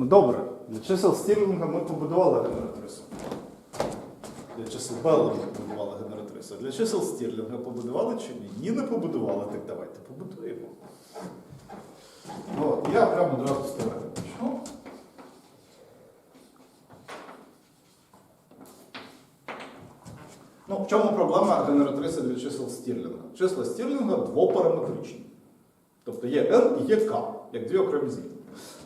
Ну добре, для чисел Стірлінга ми побудували генератрису. Для чисел Белла ми побудували генератрису. Для чисел Стірлінга побудували чи ні? Ні, не побудували, так давайте побудуємо. От, я прямо одразу з почну. Ну, в чому проблема генератриси для чисел Стірлінга? Числа Стірлінга двопараметричні. Тобто є n і є k, як дві окремі зміни.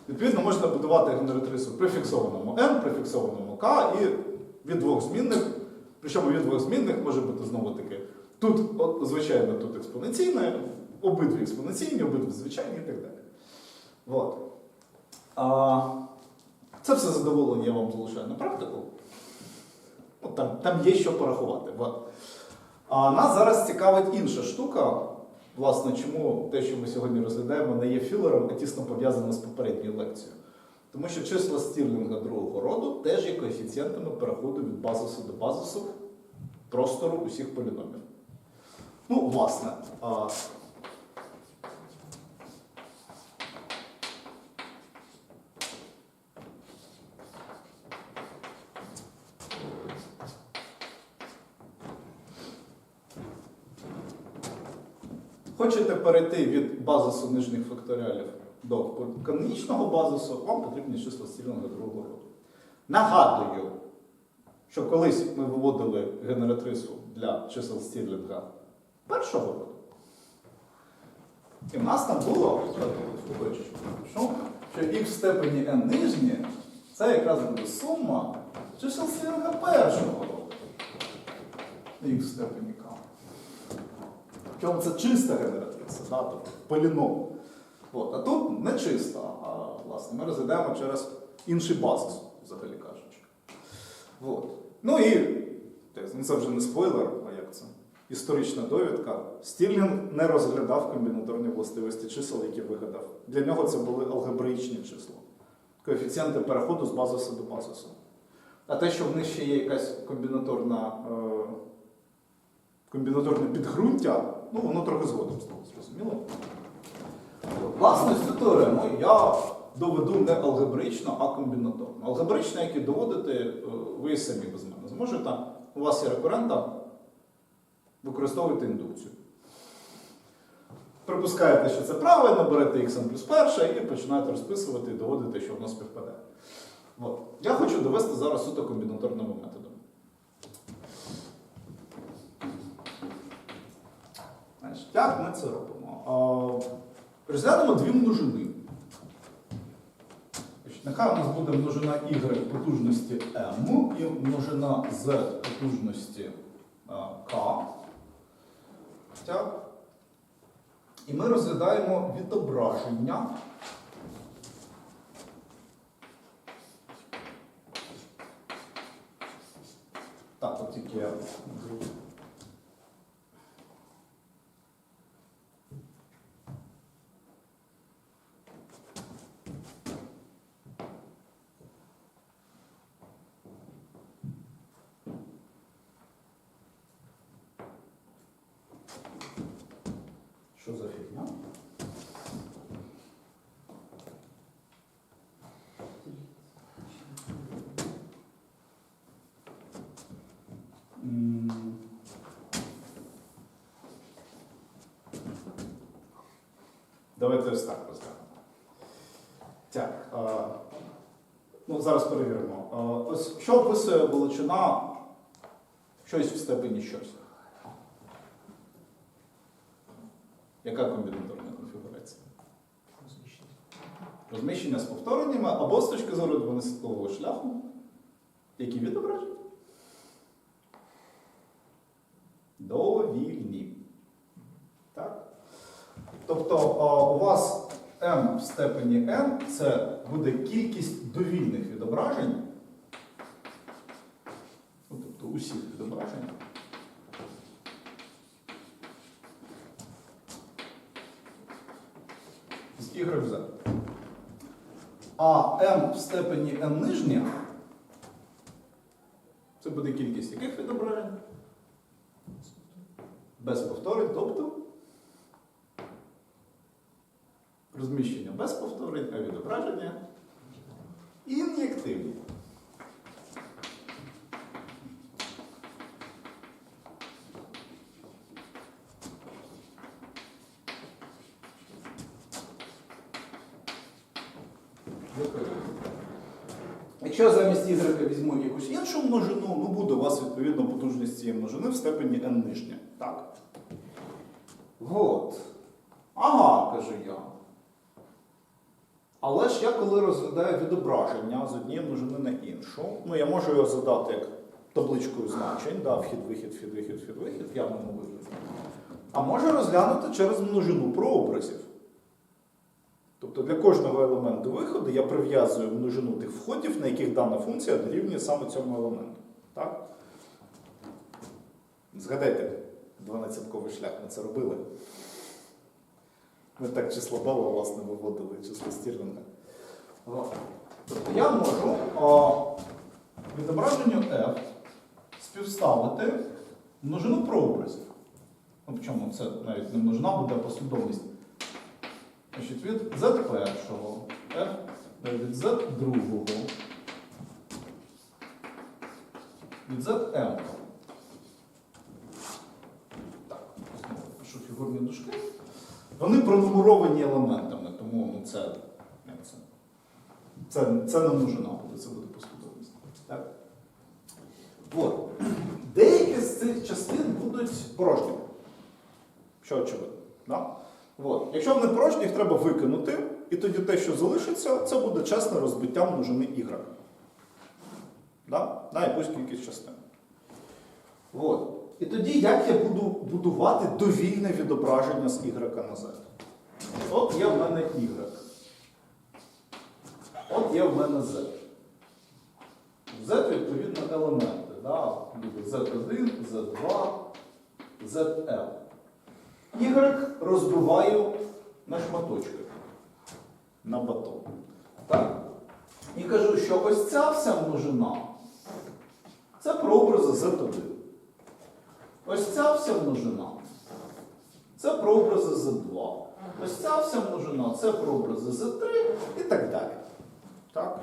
Відповідно, можна будувати генератрису при фіксованому n, при фіксованому k і від двох змінних. Причому від двох змінних може бути знову таки тут, от, звичайно, тут експоненційне, обидві експоненційні, обидві звичайні і так далі. От. А, це все задоволення я вам залишаю на практику. От там, там є що порахувати. От. А нас зараз цікавить інша штука. Власне, чому те, що ми сьогодні розглядаємо, не є філером, а тісно пов'язане з попередньою лекцією. Тому що числа стірлінга другого роду теж є коефіцієнтами переходу від базису до базису простору усіх поліномів. Ну, власне, а, Хочете перейти від базису нижніх факторіалів до канонічного базису, вам потрібні числа стілінга другого роду. Нагадую, що колись ми виводили генератрису для чисел стілінга першого роду. І в нас там було що x в степені n нижнє це якраз буде сума чисел стілінга першого роду. x в степені k. Причому це чиста генератриса, да, тобто поліном. От, а тут не чиста, а власне, ми розглядаємо через інший базис, взагалі кажучи. От. Ну і ну, це вже не спойлер, а як це? Історична довідка. Стірлінг не розглядав комбінаторні властивості чисел, які вигадав. Для нього це були алгебраїчні числа. Коефіцієнти переходу з базису до базису. А те, що в них ще є якась комбінаторна. Е, комбінаторне підґрунтя, ну воно трохи згодом стало зрозуміло. Власне, цю теорему я доведу не алгебраїчно, а комбінаторно. Алгебраїчно, як і доводити, е, ви самі без мене зможете. У вас є рекурента, використовуйте індукцію. Припускаєте, що це правильно, берете x плюс перше і починаєте розписувати і доводити, що воно співпадає. От. Я хочу довести зараз суто комбінаторними методами. Як ми це робимо? Розглянемо дві множини. Нехай у нас буде множина y потужності m і множина z потужності k. І ми розглядаємо відображення. Так, от тільки я Що за фігня? Давайте ось так розглянемо. Так. Ну, зараз перевіримо. Ось що описує величина щось в степені щось. Яка комбінаторна конфігурація? Розміщення Розміщення з повтореннями або з точки зору двонадцяткового шляху, які відображені. Довільні. Так? Тобто у вас m в степені n це буде кількість довільних відображень. Ну, Тобто усіх відображень. з y в z. А m в степені n нижня це буде кількість яких відображень? Без повторень, тобто розміщення без повторень, а відображення ін'єктивні. Якщо я замість y візьму якусь іншу множину, ну буде у вас відповідно потужність цієї множини в степені n нижня. Так. От. Ага, кажу я. Але ж я коли розглядаю відображення з однієї множини на іншу, ну я можу його задати як табличкою значень, да, вхід-вихід, вхід-вихід, вхід-вихід, явному вигляді. А можу розглянути через множину прообразів. Тобто для кожного елементу виходу я прив'язую множину тих входів, на яких дана функція дорівнює саме цьому елементу. Так? Згадайте, 12-ковий шлях ми це робили. Ми так число Бела, власне, виводили число Стірлінга. Тобто я можу відображенню F співставити множину прообразів. Ну, чому це навіть не множина буде а послідовність. Значить, від z першого, f від z другого, від zm. Так, пишу фігурні дужки. Вони пронумеровані елементами, тому ну, це, це, це, це не множина буде, це буде послідовність. Так? От. Деякі з цих частин будуть порожні. Що очевидно. Да? От. Якщо вони порожні, їх треба викинути, і тоді те, що залишиться, це буде чесне розбиття множини y. Да? На якусь кількість частин. От. І тоді як я буду будувати довільне відображення з y на z? От є в мене y. От є в мене z. Z відповідно елементи. Да? Буде Z1, Z2, ZL. Y розбиваю на шматочки. На батон. Так? І кажу, що ось ця вся множина це прообрази Z1. Ось ця вся множина це прообрази Z2. Ось ця вся множина це прообрази Z3 і так далі. Так?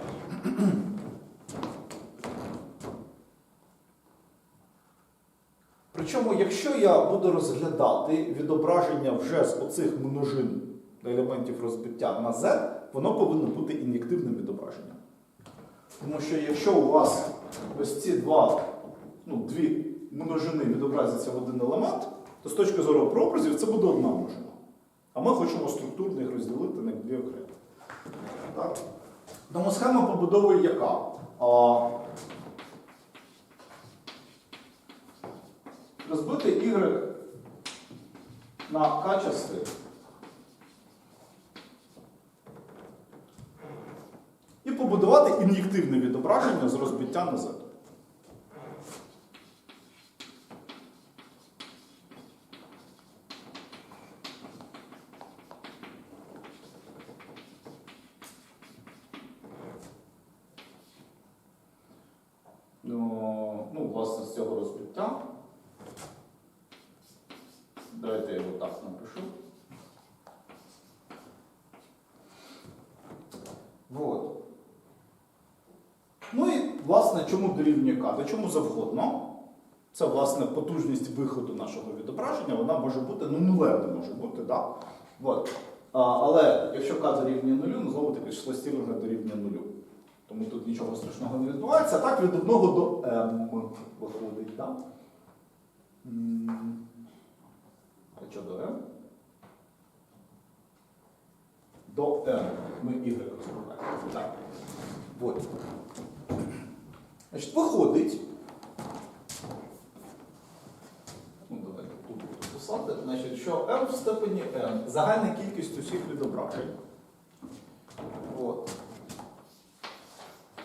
Причому, якщо я буду розглядати відображення вже з оцих множин елементів розбиття на Z, воно повинно бути ін'єктивним відображенням. Тому що якщо у вас ось ці два, ну, дві множини відобразяться в один елемент, то з точки зору прообразів це буде одна множина. А ми хочемо структурно їх розділити на дві окремі. Тому схема побудови яка? Розбити y на К частини. І побудувати ін'єктивне відображення з розбиття на z. Ну, ну, власне, з цього розбиття. Давайте я його так напишу. Вот. Ну і, власне, чому дорівнює К? Та чому завгодно? Це, власне, потужність виходу нашого відображення, вона може бути, ну, нулем не може бути, да? От. Але якщо К дорівнює нулю, ну знову таки число Стілінга дорівнює нулю. Тому тут нічого страшного не відбувається. Так від 1 до m виходить. Да? М. А що до m? До m. Ми y. Так. От. Значить, виходить. Ну, давайте тут писати. Значить, що m в степені n загальна кількість усіх відображень. От.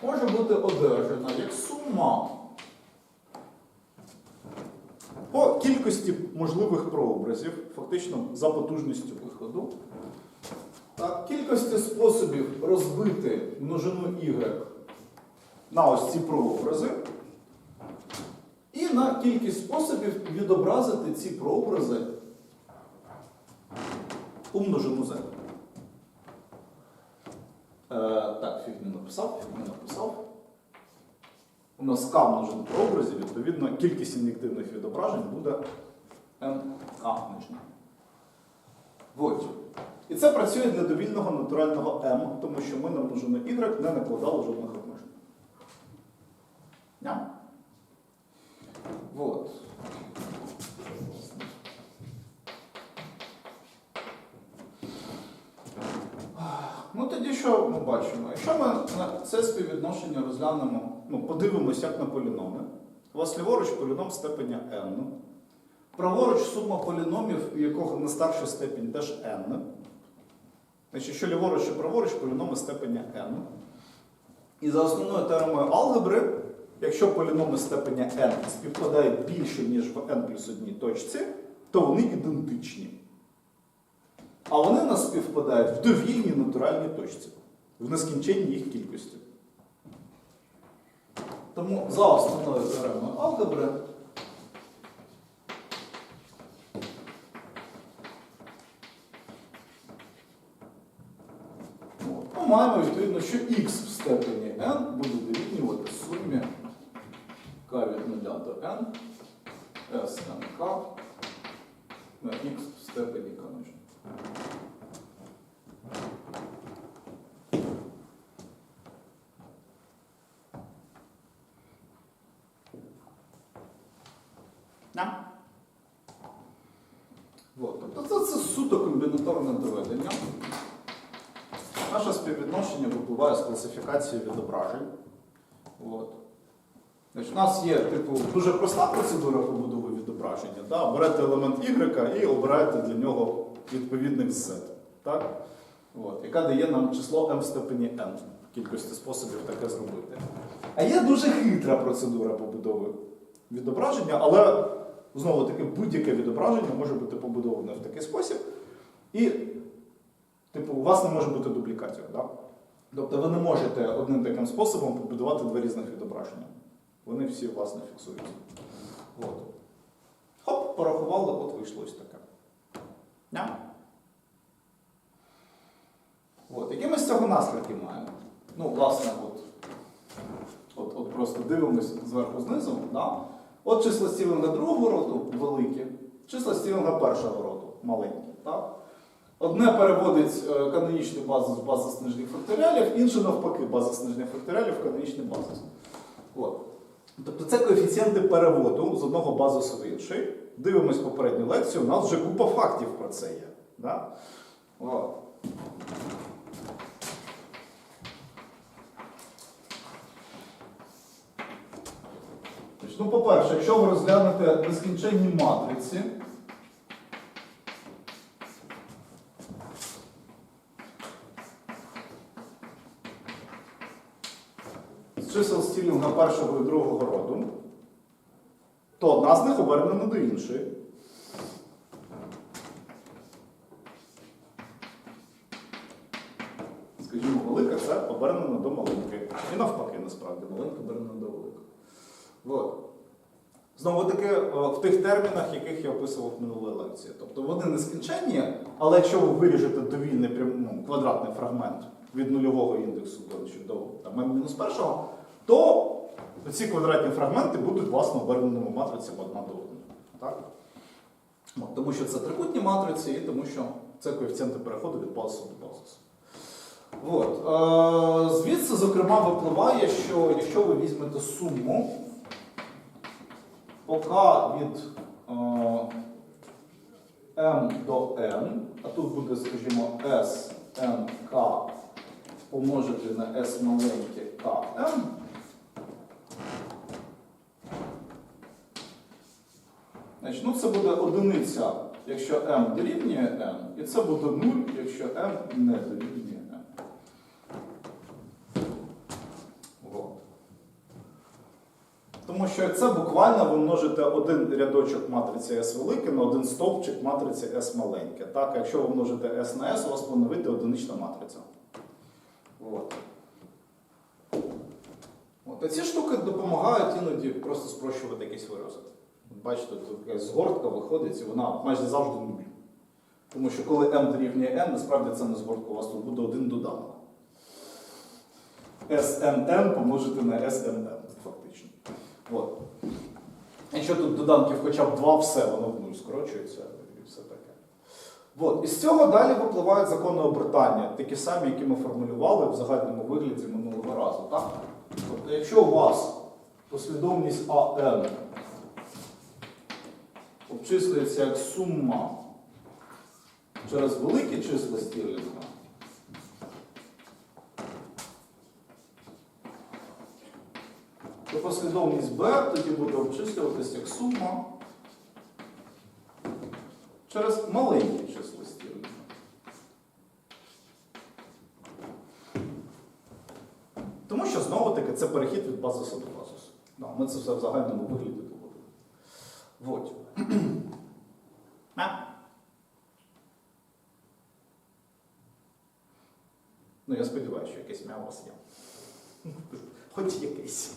Може бути одержана як сума по кількості можливих прообразів, фактично за потужністю виходу. Так, кількості способів розбити множину y на ось ці прообрази. І на кількість способів відобразити ці прообрази у множину z. так, фіг не написав, фіг не написав. У нас К множин по образі, відповідно, кількість ін'єктивних відображень буде НК нижня. Вот. І це працює для довільного натурального М, тому що ми на множину Y не накладали жодних обмежень. Вот. Ну тоді що ми бачимо? Якщо ми на це співвідношення розглянемо, ну, подивимося, як на поліноми. У вас ліворуч поліном степеня n. Праворуч сума поліномів, у якого не старша степінь теж n. Значить, що ліворуч, що праворуч поліноми степеня n. І за основною теоремою алгебри, якщо поліноми степеня n співпадають більше, ніж в n плюс одній точці, то вони ідентичні. А вони нас співпадають в довільній натуральній точці, в нескінченній їх кількості. Тому за основною теоремою алгебри от, ми маємо відповідно, що х в степені n буде дорівнювати сумі k від 0 до n snk на х в степені k нижньої. Да. Вот. Тобто це, це суто комбінаторне доведення. Наше співвідношення випливає з класифікації відображень. От. Значить, у нас є типу, дуже проста процедура побудови відображення. Да? Берете елемент Y і обираєте для нього відповідник Z. Так? От, яка дає нам число m в степені n. Кількості способів таке зробити. А є дуже хитра процедура побудови відображення, але знову таки будь-яке відображення може бути побудоване в такий спосіб. І, типу, у вас не може бути дублікатів. Да? Тобто ви не можете одним таким способом побудувати два різних відображення. Вони всі власне фіксуються. От. Хоп, порахували, от вийшло ось таке. Да? От. Які ми з цього наслідки маємо? Ну, власне, от, от, от просто дивимось зверху знизу. Да? От числа Стівенга другого роду великі, числа Стівенга першого роду маленькі. Так? Одне переводить е, канонічний базис в базис нижніх факторіалів, інше навпаки, базис нижніх факторіалів в канонічний базис. Тобто це коефіцієнти переводу з одного базису в інший. Дивимось попередню лекцію, у нас вже купа фактів про це є. Да? Ну, по-перше, якщо ви розглянете нескінченні матриці, з чисел стілінга першого і другого роду, то одна з них обернена до іншої. Скажімо, велика це обернена до маленької. І навпаки, насправді, маленька обернена до великої. От. Знову таки, е, в тих термінах, яких я описував в минулій лекції. Тобто вони нескінченні, але якщо ви виріжете довільний ну, квадратний фрагмент від нульового індексу до, до там, m-1, то ці квадратні фрагменти будуть власне оберненими матрицями одна до одної. Так? Тому що це трикутні матриці, і тому що це коефіцієнти переходу від базису до базису. От. Е, звідси, зокрема, випливає, що якщо ви візьмете суму ОК від е, m до n, а тут буде, скажімо, S, n, k помножити на S маленьке km, Значить, ну це буде одиниця, якщо m дорівнює n, і це буде 0, якщо m не дорівнює n. Во. Тому що це буквально ви множите один рядочок матриці S велике на один стовпчик матриці S маленьке. Так, а якщо ви множите S на S, у вас повинна вийти одинична матриця. От. От. Ці штуки допомагають іноді просто спрощувати якісь вирази. Бачите, тут якась згортка виходить, і вона майже завжди нуль. Тому що коли m дорівнює n, насправді це не згортка, у вас тут буде один доданок. SNN помножити на SNN, фактично. От. Якщо тут доданків хоча б два, все, воно в нуль скорочується і все таке. От. І з цього далі випливають закони обертання, такі самі, які ми формулювали в загальному вигляді минулого разу. Так? Тобто, якщо у вас послідовність АН обчислюється як сума через великі числа Стірлінга, то послідовність B тоді буде обчислюватися як сума через маленькі числа Стірлінга. Тому що знову-таки це перехід від базису до базису. Ми це все в загальному вигляді доводили. Вот. А? Ну, я сподіваюся, що якесь м'яво у вас є. Хоч якесь.